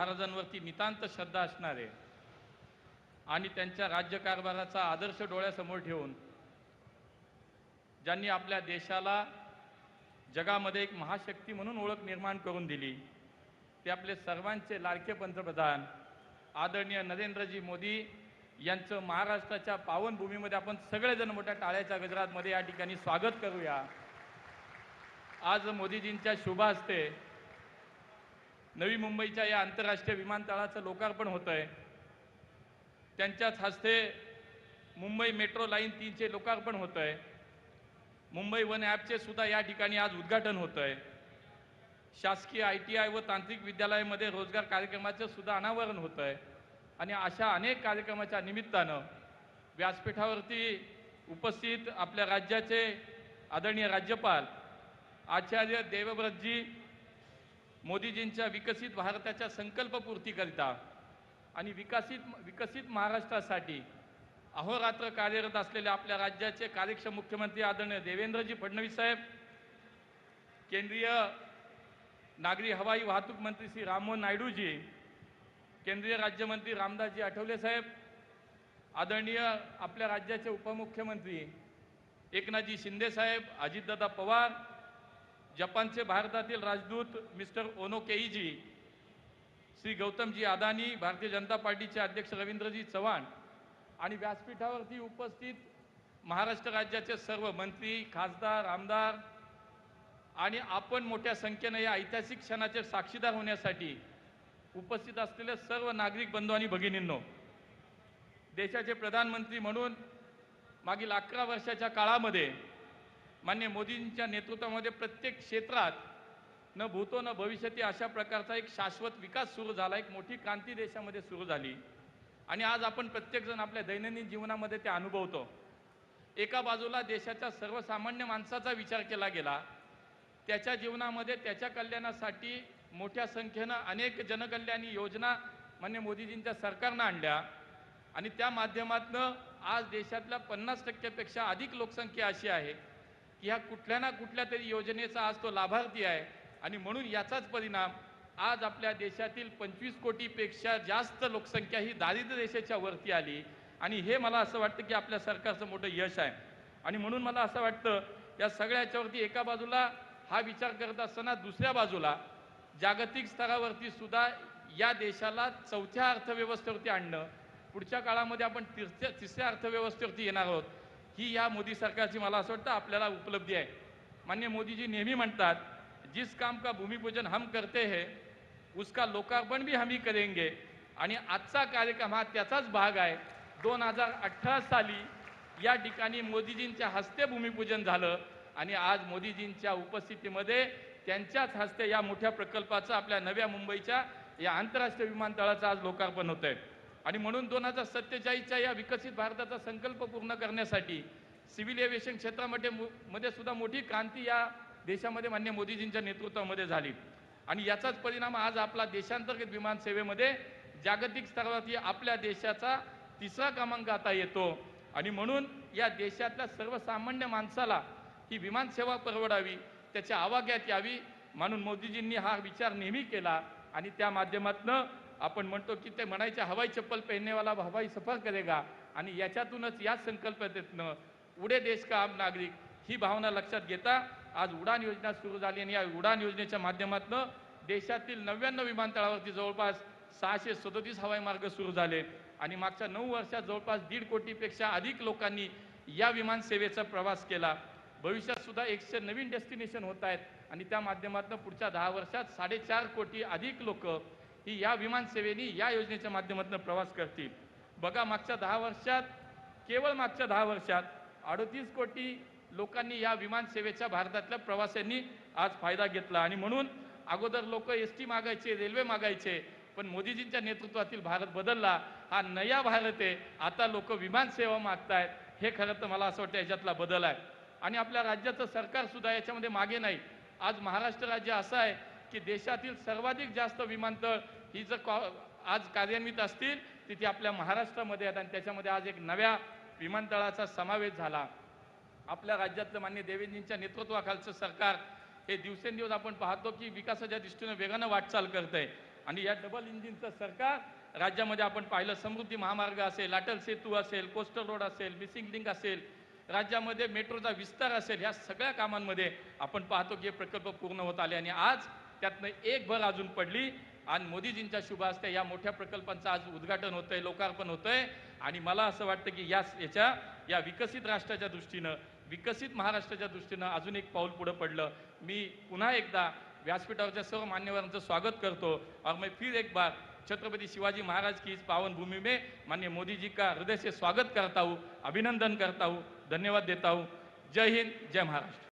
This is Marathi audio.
महाराजांवरती नितांत श्रद्धा असणारे आणि त्यांच्या राज्यकारभाराचा आदर्श डोळ्यासमोर ठेवून ज्यांनी आपल्या देशाला जगामध्ये एक महाशक्ती म्हणून ओळख निर्माण करून दिली ते आपले सर्वांचे लाडके पंतप्रधान आदरणीय नरेंद्रजी मोदी यांचं महाराष्ट्राच्या पावनभूमीमध्ये आपण सगळेजण मोठ्या टाळ्याच्या गजरातमध्ये या ठिकाणी स्वागत करूया. आज मोदीजींच्या शुभ असते नवी मुंबईच्या या आंतरराष्ट्रीय विमानतळाचं लोकार्पण होतं आहे त्यांच्याच हस्ते मुंबई मेट्रो लाईन तीनचे लोकार्पण होतं आहे मुंबई वन ॲपचे सुद्धा या ठिकाणी आज उद्घाटन होतं आहे शासकीय आय टी आय व तांत्रिक विद्यालयामध्ये रोजगार कार्यक्रमाचं सुद्धा अनावरण होतं आहे आणि अशा अनेक कार्यक्रमाच्या निमित्तानं व्यासपीठावरती उपस्थित आपल्या राज्याचे आदरणीय राज्यपाल आचार्य देवव्रतजी मोदीजींच्या विकसित भारताच्या संकल्पपूर्तीकरिता आणि विकसित विकसित महाराष्ट्रासाठी अहोरात्र कार्यरत असलेल्या आपल्या राज्याचे कार्यक्षम मुख्यमंत्री आदरणीय देवेंद्रजी फडणवीस साहेब केंद्रीय नागरी हवाई वाहतूक मंत्री श्री राममोहन नायडूजी केंद्रीय राज्यमंत्री रामदासजी आठवले साहेब आदरणीय आपल्या राज्याचे उपमुख्यमंत्री एकनाथजी शिंदे साहेब अजितदादा पवार जपानचे भारतातील राजदूत mister Ono Keiji Shri Gautamji Adani Bharatiya Janata पार्टीचे अध्यक्ष रवींद्रजी चव्हाण आणि व्यासपीठावरती उपस्थित महाराष्ट्र राज्याचे सर्व मंत्री खासदार आमदार आणि आपण मोठ्या संख्येनं या ऐतिहासिक क्षणाचे साक्षीदार होण्यासाठी उपस्थित असलेले सर्व नागरिक बंधू आणि भगिनींनो देशाचे प्रधानमंत्री म्हणून मागील अकरा वर्षाच्या काळामध्ये मान्य मोदींच्या नेतृत्वामध्ये प्रत्येक क्षेत्रात न भूतो न भविष्यती अशा प्रकारचा एक शाश्वत विकास सुरू झाला एक मोठी क्रांती देशामध्ये सुरू झाली. आणि आज आपण प्रत्येकजण आपल्या दैनंदिन जीवनामध्ये ते अनुभवतो. एका बाजूला देशाच्या सर्वसामान्य माणसाचा विचार केला गेला त्याच्या जीवनामध्ये त्याच्या कल्याणासाठी मोठ्या संख्येनं अनेक जनकल्याणी योजना मान्य मोदीजींच्या सरकारनं आणल्या. आणि त्या माध्यमातनं आज देशातल्या पन्नास टक्क्यापेक्षा अधिक लोकसंख्या अशी आहे. की ह्या कुठल्या ना कुठल्या तरी योजनेचा आज तो लाभार्थी आहे. आणि म्हणून याचाच परिणाम आज आपल्या देशातील पंचवीस कोटीपेक्षा जास्त लोकसंख्या ही दारिद्र्य रेषेच्या वरती आली. आणि हे मला असं वाटतं की आपल्या सरकारचं मोठं यश आहे. आणि म्हणून मला असं वाटतं या सगळ्याच्यावरती एका बाजूला हा विचार करत असताना दुसऱ्या बाजूला जागतिक स्तरावरती सुद्धा या देशाला चौथ्या अर्थव्यवस्थेवरती आणणं. पुढच्या काळामध्ये आपण तिसऱ्या तिसऱ्या अर्थव्यवस्थेवरती येणार आहोत. ही या मोदी सरकारची मला असं वाटतं आपल्याला उपलब्धी आहे. मान्य मोदीजी नेहमी म्हणतात जिस काम का भूमिपूजन हम करते है उसका लोकार्पण भी हमी करेंगे. आणि आजचा कार्यक्रम हा त्याचाच भाग आहे. दोन हजार अठरा साली या ठिकाणी मोदीजींच्या हस्ते भूमिपूजन झालं आणि आज मोदीजींच्या उपस्थितीमध्ये त्यांच्याच हस्ते या मोठ्या प्रकल्पाचं आपल्या नव्या मुंबईच्या या आंतरराष्ट्रीय विमानतळाचं आज लोकार्पण होत आहे आणि म्हणून दोन हजार सत्तेचाळीसच्या या विकसित भारताचा संकल्प पूर्ण करण्यासाठी सिव्हिल एव्हिएशन क्षेत्रामध्ये मध्ये सुद्धा मोठी क्रांती या देशामध्ये मान्य मोदीजींच्या नेतृत्वामध्ये झाली. आणि याचाच परिणाम आज आपला देशांतर्गत विमानसेवेमध्ये जागतिक स्तरावरती आपल्या देशाचा तिसरा क्रमांक आता येतो. आणि म्हणून या देशातल्या सर्वसामान्य माणसाला ही विमानसेवा परवडावी त्याच्या आवाक्यात यावी म्हणून मोदीजींनी हा विचार नेहमी केला आणि त्या माध्यमातनं आपण म्हणतो की ते म्हणायचे हवाई चप्पल पेहनेवाला हवाई सफर करेगा. आणि याच्यातूनच या संकल्पनेतनं उडे देश का आम नागरिक? ही भावना लक्षात घेता आज उडान योजना सुरू झाली आणि या उडान योजनेच्या माध्यमातनं देशातील नव्याण्णव विमानतळावरती जवळपास सहाशे सदोतीस हवाई मार्ग सुरू झाले. आणि मागच्या नऊ वर्षात जवळपास दीड कोटीपेक्षा अधिक लोकांनी या विमान सेवेचा प्रवास केला. भविष्यात सुद्धा एकशे नवीन डेस्टिनेशन होत आहेत आणि त्या माध्यमातून पुढच्या दहा वर्षात साडेचार कोटी अधिक लोक ही या विमानसेवेनी या योजनेच्या माध्यमातून प्रवास करतील. बघा मागच्या दहा वर्षात केवळ मागच्या दहा वर्षात अडतीस कोटी लोकांनी या विमानसेवेच्या भारतातल्या प्रवाशांनी आज फायदा घेतला. आणि म्हणून अगोदर लोक एस टी मागायचे रेल्वे मागायचे पण मोदीजींच्या नेतृत्वातील भारत बदलला. हा नया भारत आहे. आता लोक विमान सेवा मागतायत. हे खरं तर मला असं वाटतं याच्यातला बदल आहे. आणि आपल्या राज्याचं सरकार सुद्धा याच्यामध्ये मागे नाही. आज महाराष्ट्र राज्य असं आहे की देशातील सर्वाधिक जास्त विमानतळ ही जर कॉ आज कार्यान्वित असतील तिथे आपल्या महाराष्ट्रामध्ये आहेत आणि त्याच्यामध्ये आज एक नव्या विमानतळाचा समावेश झाला. आपल्या राज्यातलं मान्य देवेंद्रजींच्या नेतृत्वाखालचं सरकार हे दिवसेंदिवस आपण पाहतो की विकासाच्या दृष्टीनं वेगानं वाटचाल करत आहे आणि या डबल इंजिनचं सरकार राज्यामध्ये आपण पाहिलं समृद्धी महामार्ग असेल अटल सेतू असेल कोस्टल रोड असेल मिसिंग लिंक असेल राज्यामध्ये मेट्रोचा विस्तार असेल ह्या सगळ्या कामांमध्ये आपण पाहतो की हे प्रकल्प पूर्ण होत आले आणि आज त्यातनं एक भर अजून पडली. आणि मोदीजींच्या शुभ हस्ते या मोठ्या प्रकल्पांचं आज उद्घाटन होतंय लोकार्पण होतंय. आणि मला असं वाटतं की या याच्या या विकसित राष्ट्राच्या दृष्टीनं विकसित महाराष्ट्राच्या दृष्टीनं अजून एक पाऊल पुढं पडलं. मी पुन्हा एकदा व्यासपीठावरच्या सर्व मान्यवरांचं स्वागत करतो. और मैं फिर एक बार छत्रपति शिवाजी महाराज की इस पावन भूमि में माननीय मोदी जी का हृदय से स्वागत करता हूँ अभिनंदन करता हूँ धन्यवाद देता हूँ. जय हिंद जय महाराष्ट्र.